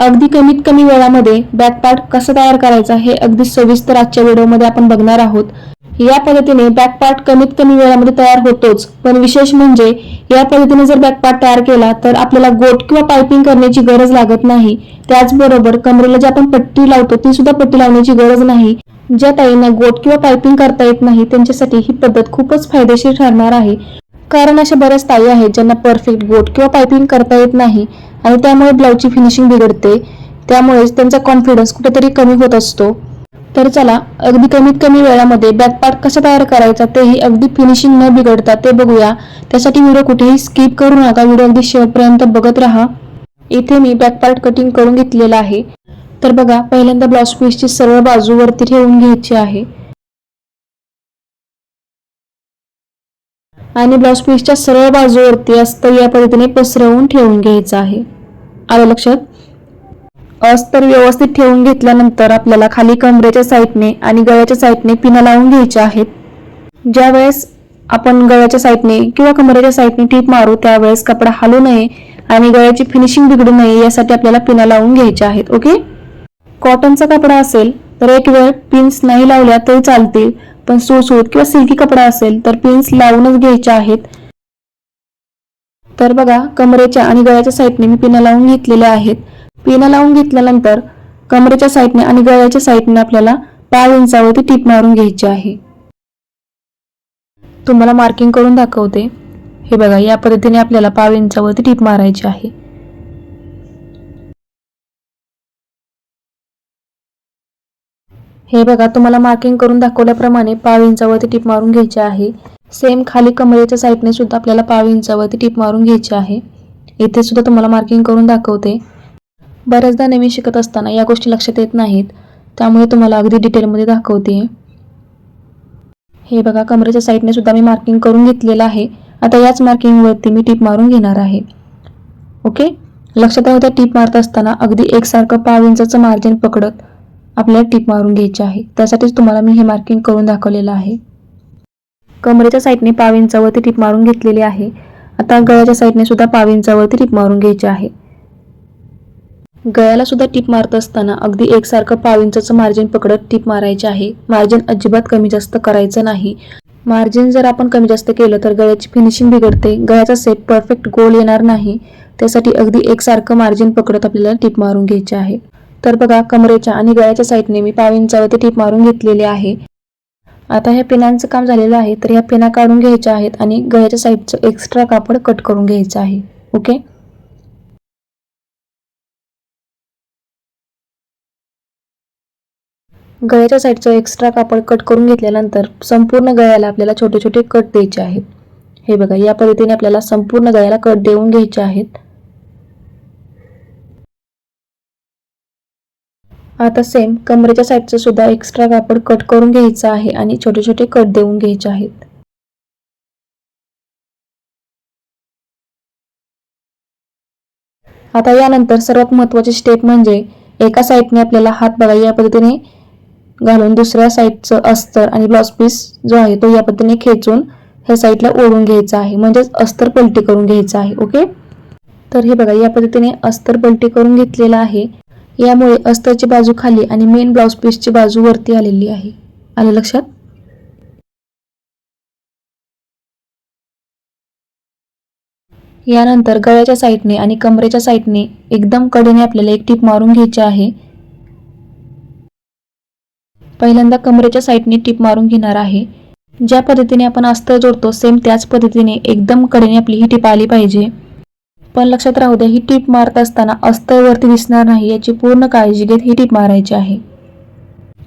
अगदी कमीत कमी वेळामध्ये बॅकपार्ट कसा तयार करायचा हे अगदी सविस्तर आजच्या व्हिडिओमध्ये आपण बघणार आहोत. या पद्धतीने बॅकपार्ट कमीत कमी वेळामध्ये तयार होतोच पण विशेष म्हणजे या पद्धतीने जर बॅकपार्ट तयार केला तर आपल्याला गोट किंवा पायपिंग करण्याची गरज लागत नाही. त्याचबरोबर कमरेला जी आपण पट्टी लावतो ती सुद्धा पट्टी लावण्याची गरज नाही. ज्या ताईंना गोट किंवा पायपिंग करता येत नाही त्यांच्यासाठी ही पद्धत खूपच फायदेशीर ठरणार आहे. कारण अशा बऱ्याच ताई आहेत ज्यांना परफेक्ट गोट किंवा पायपिंग करता येत नाही आणि त्यामुळे ब्लाऊजची फिनिशिंग बिघडते. त्यामुळेच त्यांचा कॉन्फिडन्स कुठेतरी कमी होत असतो. तर चला अगदी कमीत कमी वेळामध्ये बॅकपार्ट कसा तयार करायचा तेही अगदी फिनिशिंग न बिघडता ते बघूया. त्यासाठी व्हिडिओ कुठेही स्किप करू नका. व्हिडिओ अगदी शेवटपर्यंत बघत राहा. इथे मी बॅकपार्ट कटिंग करून घेतलेला आहे. तर बघा पहिल्यांदा ब्लाऊज पीसची सरळ बाजू वरती ठेवून घ्यायची आहे. आणि ब्लाऊज पीसच्या सरळ बाजूवरती अस्तर या पद्धतीने पसरवून ठेवून घ्यायचं आहे. आलं लक्षात? अस्तर व्यवस्थित ठेवून घेतल्यानंतर आपल्याला खाली कमरेच्या साईडने आणि गळ्याच्या साईडने पिना लावून घ्यायच्या आहेत. ज्या वेळेस आपण गळ्याच्या साईडने किंवा कमरेच्या साईडने टीप मारू त्यावेळेस कपडा हलू नये आणि गळ्याची फिनिशिंग बिघडू नये यासाठी आपल्याला पिना लावून घ्यायच्या आहेत ओके? कॉटनचा कपडा असेल तर एक वेळ पिन्स नाही लावल्या तरी चालतील. पण सुळसुळीत किंवा सिल्की कपडा असेल तर पिन्स लावूनच घ्यायच्या आहेत. तर बघा कमरेच्या आणि गळ्याच्या साईडने मी पिना लावून घेतलेल्या आहेत. पिना लावून घेतल्यानंतर कमरेच्या साईडने आणि गळ्याच्या साईडने आपल्याला पाच इंचावरती टीप मारून घ्यायची आहे. तुम्हाला मार्किंग करून दाखवते. हे बघा या पद्धतीने आपल्याला पाव इंचावरती टीप मारायची आहे. हे बघा तुम्हाला मार्किंग करून दाखवल्याप्रमाणे पाव इंचावरती टिप मारून घ्यायची आहे. सेम खाली कमरेच्या साईडने सुद्धा आपल्याला पाव इंचावरती टिप मारून घ्यायची आहे. इथे सुद्धा तुम्हाला मार्किंग करून दाखवते. बऱ्याचदा नवीन शिकत असताना या गोष्टी लक्षात येत नाहीत. त्यामुळे तुम्हाला अगदी डिटेलमध्ये दाखवते. हे बघा कमरेच्या साईडने सुद्धा मी मार्किंग करून घेतलेलं आहे. आता याच मार्किंगवरती मी टीप मारून घेणार आहे. ओके लक्षात राहू टिप टीप मारत असताना अगदी एकसारखं पाव इंचाचं मार्जिन पकडत आपल्याला टिप मारून घ्यायची आहे. त्यासाठीच तुम्हाला मी हे मार्किंग करून दाखवलेलं आहे. कमरेच्या साईडने पाव इंचावरती मारून घेतलेली आहे. आता गळ्याच्या साईडने सुद्धा पाव इंचावरती मारून घ्यायची आहे. गळ्याला सुद्धा टिप मारत असताना अगदी एकसारखं पाव इंचाचं मार्जिन पकडत टिप मारायचे आहे. मार्जिन अजिबात कमी जास्त करायचं नाही. मार्जिन जर आपण कमी जास्त केलं तर गळ्याची फिनिशिंग बिघडते. गळ्याचा सेट परफेक्ट गोल येणार नाही. त्यासाठी अगदी एकसारखं मार्जिन पकडत आपल्याला टिप मारून घ्यायचे आहे. तर बघा कमरेच्या आणि गळ्याच्या साईडने मी पाव इंचावरती टीप मारून घेतलेली आहे. आता ह्या पिनांचं काम झालेलं आहे तर ह्या पिना काढून घ्यायच्या आहेत आणि गळ्याच्या साईडचं एक्स्ट्रा कापड कट करून घ्यायचं आहे ओके गळ्याच्या साईडचं एक्स्ट्रा कापड कट करून घेतल्यानंतर संपूर्ण गळ्याला आपल्याला छोटे छोटे कट द्यायचे आहेत. हे बघा या पद्धतीने आपल्याला संपूर्ण गळ्याला कट देऊन घ्यायचे आहेत. आता सेम कमरेच्या साईडचं सुद्धा एक्स्ट्रा कापड कट करून घ्यायचं आहे आणि छोटे छोटे कट देऊन घ्यायचे आहेत. आता यानंतर सर्वात महत्त्वाची स्टेप म्हणजे एका साईडने आपल्याला हात बघा या पद्धतीने घालून दुसऱ्या साईडचं अस्तर आणि ब्लाउज पीस जो आहे तो या पद्धतीने खेचून ह्या साईडला ओढून घ्यायचा आहे. म्हणजेच अस्तर पलटी करून घ्यायचं आहे ओके तर हे बघा या पद्धतीने अस्तर पलटी करून घेतलेलं आहे. यामुळे अस्तरची बाजू खाली आणि मेन ब्लाउज पीसची बाजू वरती आलेली आहे. आलं लक्षात? यानंतर गळ्याच्या साईडने आणि कमरेच्या साईडने एकदम कडेने आपल्याला एक टीप मारून घ्यायची आहे. पहिल्यांदा कमरेच्या साईडने टीप मारून घेणार आहे. ज्या पद्धतीने आपण अस्तर जोडतो सेम त्याच पद्धतीने एकदम कडेने आपली ही टीप आली पाहिजे. पण लक्षात राहू द्या ही टीप मारत असताना अस्तर वरती दिसणार नाही याची पूर्ण काळजी घेत ही टीप मारायची आहे.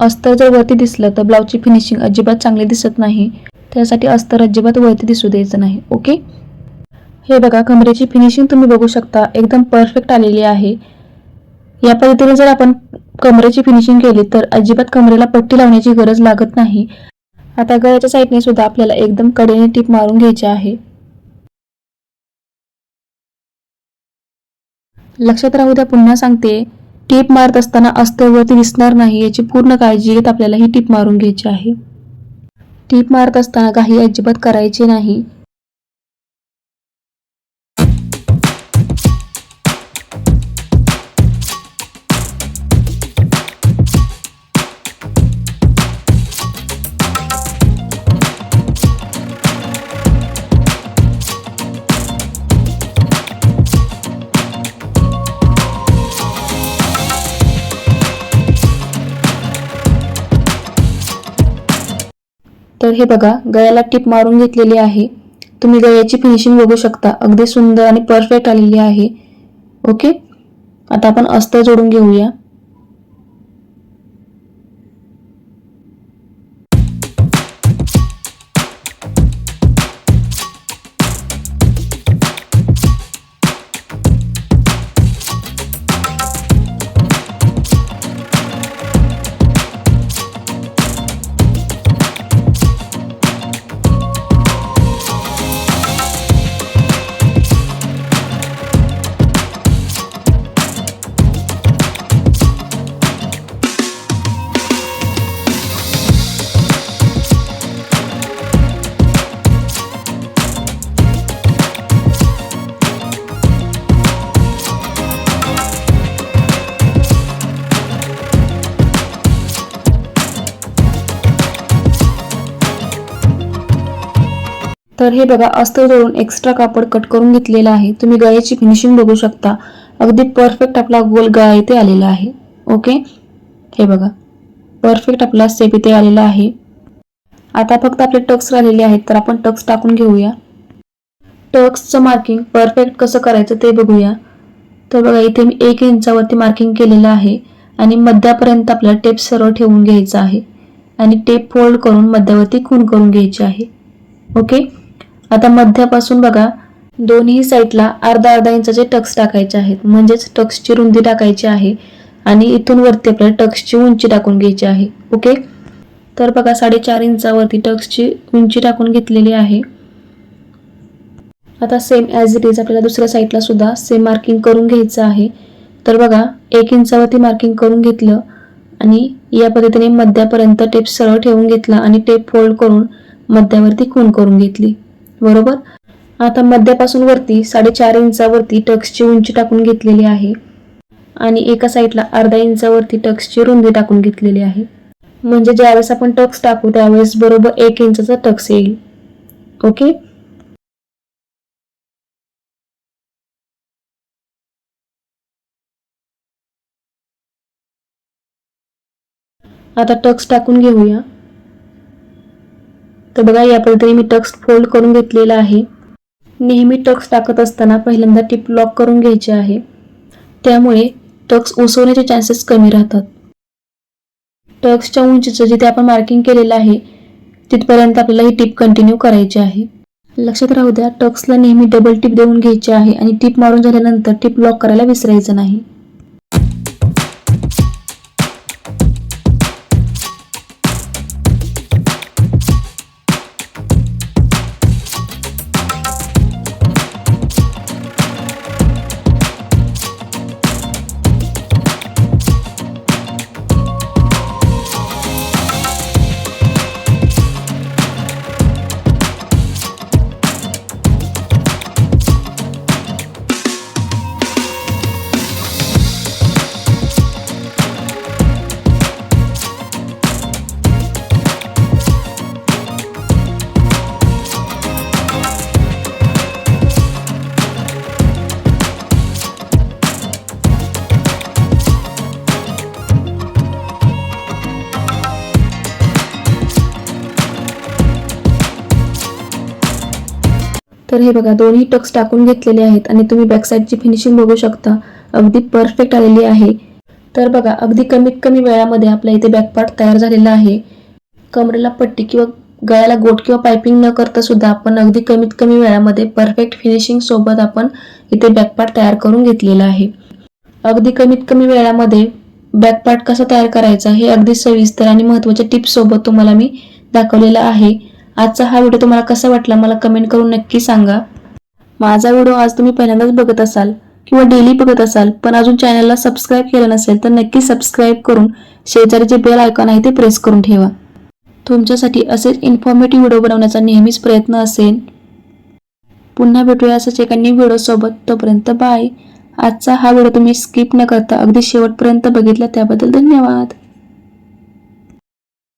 अस्तर जर वरती दिसलं तर ब्लाऊजची फिनिशिंग अजिबात चांगली दिसत नाही. त्यासाठी अस्तर अजिबात वरती दिसू द्यायचं नाही ओके? हे बघा कमरेची फिनिशिंग तुम्ही बघू शकता एकदम परफेक्ट आलेली आहे. या पद्धतीने जर आपण कमरेची फिनिशिंग केली तर अजिबात कमरेला पट्टी लावण्याची गरज लागत नाही. आता गळ्याच्या साईडने सुद्धा आपल्याला एकदम कडेने टीप मारून घ्यायची आहे. लक्षात राहू द्या पुन्हा सांगते. टीप मारत असताना अस्तरवरती दिसणार नाही याची पूर्ण काळजी घेत आपल्याला ही टीप मारून घ्यायची आहे. टीप मारत असताना काही अजिबात करायची नाही. तर हे बघा गळ्याला टिप मारून घेतलेली आहे. तुम्ही गळ्याची फिनिशिंग बघू शकता. अगदी सुंदर आणि परफेक्ट आलेली आहे. ओके आता आपण अस्तर जोडून घेऊया. तर हे बघा अस्तर जोडून एक्स्ट्रा कापड कट करून घेतलेलं आहे. तुम्ही गळ्याची फिनिशिंग बघू शकता. अगदी परफेक्ट आपला गोल गळा इथे आलेला आहे. ओके हे बघा. परफेक्ट आपला स्टेप इथे आलेला आहे. आता फक्त आपले टक्स राहिलेले आहेत तर आपण टक्स टाकून घेऊया. टक्सचं मार्किंग परफेक्ट कसं करायचं ते बघूया. तर बघा इथे मी एक इंचावरती मार्किंग केलेलं आहे आणि मध्यापर्यंत आपल्याला टेप सरळ ठेवून घ्यायचा आहे आणि टेप फोल्ड करून मध्यावरती खून करून घ्यायची आहे. ओके आता मध्यापासून बघा दोन्ही साईडला अर्धा अर्धा इंचाचे टक्स टाकायचे आहेत. म्हणजेच टक्सची रुंदी टाकायची आहे आणि इथून वरती आपल्याला टक्सची उंची टाकून घ्यायची आहे. ओके? तर बघा साडेचार इंचावरती टक्सची उंची टाकून घेतलेली आहे. आता सेम ॲज इट इज आपल्याला दुसऱ्या साईडला सुद्धा सेम मार्किंग करून घ्यायचं आहे. तर बघा एक इंचावरती मार्किंग करून घेतलं आणि या पद्धतीने मध्यापर्यंत टेप सरळ ठेवून घेतला आणि टेप फोल्ड करून मध्यावरती खून करून घेतली. बरोबर? आता मध्यापासून वरती साडेचार इंचावरती टक्सची उंची टाकून घेतलेली आहे. आणि एका साईडला अर्धा इंचावरती टक्सची रुंदी टाकून घेतलेली आहे. म्हणजे ज्यावेळेस आपण टक्स टाकू त्यावेळेस बरोबर एक इंचाचा टक्स येईल. ओके? आता टक्स टाकून घेऊया. तर बघा या पद्धतीने मी टक्स फोल्ड करून घेतलेला आहे. नेहमी टक्स टाकत असताना पहिल्यांदा टिप लॉक करून घ्यायचे आहे. त्यामुळे टक्स उसवण्याचे चान्सेस कमी राहतात. टक्सच्या उंचीचं जिथे आपण मार्किंग केलेलं आहे तिथपर्यंत आपल्याला ही टिप कंटिन्यू करायची आहे. लक्षात राहू द्या टक्सला नेहमी डबल टिप देऊन घ्यायची आहे आणि टिप मारून झाल्यानंतर टिप लॉक करायला विसरायचं नाही. तर हे बघा दोन्ही टक्स टाकून घेतलेले आहेत आणि तुम्ही बॅकसाईडची फिनिशिंग बघू शकता. अगदी परफेक्ट आलेली आहे. तर बघा अगदी कमीत कमी वेळामध्ये आपल्या इथे बॅकपार्ट तयार झालेला आहे. कमरेला पट्टी किंवा गळ्याला गोट किंवा पायपिंग न करता सुद्धा आपण अगदी कमीत कमी वेळामध्ये परफेक्ट फिनिशिंग सोबत आपण इथे बॅकपार्ट तयार करून घेतलेला आहे. अगदी कमीत कमी वेळामध्ये बॅकपार्ट कसा तयार करायचा हे अगदी सविस्तर आणि महत्त्वाच्या टिप्स सोबत तुम्हाला मी दाखवलेलं आहे. आजचा हा व्हिडिओ तुम्हाला कसा वाटला मला कमेंट करून नक्की सांगा. माझा व्हिडिओ आज तुम्ही पहिल्यांदाच बघत असाल किंवा डेली बघत असाल पण अजून चॅनलला सबस्क्राईब केलं नसेल तर नक्की सबस्क्राईब करून शेजारी जे बेल आयकॉन आहे ते प्रेस करून ठेवा. तुमच्यासाठी असेच इन्फॉर्मेटिव्ह व्हिडिओ बनवण्याचा नेहमीच प्रयत्न असेल. पुन्हा भेटूया असंच एका न्यू व्हिडिओसोबत तोपर्यंत बाय आजचा हा व्हिडिओ तुम्ही स्किप न करता अगदी शेवटपर्यंत बघितला त्याबद्दल धन्यवाद.